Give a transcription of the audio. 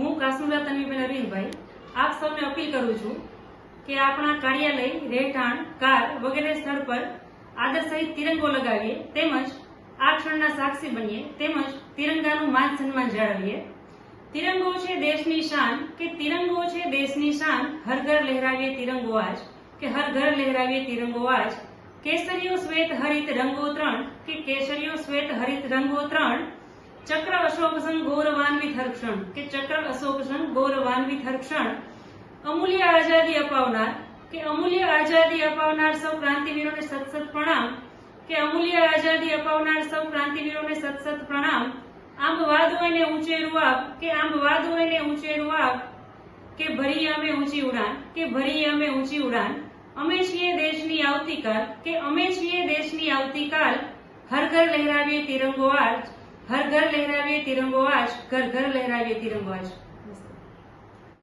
હું કાશ્મીરા તન્વીબેન અરવિંદભાઈ આપ સૌને અપીલ કરું છું કે આપણા કાર્યાલય, રહેઠાણ, કાર વગેરે સ્થળ પર આદર સહિત તિરંગો લગાવીએ, તેમજ આ ક્ષણના સાક્ષી બનીએ, તેમજ તિરંગાનું માન સન્માન જાળવીએ. તિરંગો છે દેશની શાન કે તિરંગો છે દેશની શાન? હર ઘર લહેરાવીએ તિરંગો આજ કે હર ઘર લહેરાવીએ તિરંગો આજ? કેસરીઓ શ્વેત હરિત રંગો ત્રણ કે કેસરીઓ શ્વેત હરિત રંગો ત્રણ ચક્ર અશોક સંઘ ગૌરવાન્વિત હરક્ષણ કે ચક્ર અશોક સંઘ ગૌરવાન્વિત હરક્ષણ અમૂલ્ય આઝાદી અપાવનાર. કે અમૂલ્ય આઝાદી અપાવનાર સૌ ક્રાંતિવીરોને સત સત પ્રણામ. કે અમૂલ્ય આઝાદી અપાવનાર સૌ ક્રાંતિવીરોને સત સત પ્રણામ. આંબ વાદ હોય ને ઊંચેરું આપ કે આંબ વાદ હોય ને આપ કે ભરી અમે ઊંચી ઉડાન. કે ભરી અમે ઊંચી ઉડાન. અમે છીએ દેશની આવતીકાલ. કે અમે છીએ દેશની આવતીકાલ. હર ઘર લહેરાવીએ તિરંગો આજ હર ઘર લહેરાવીએ તિરંગો આજ ઘર ઘર લહેરાવીએ તિરંગો આજ.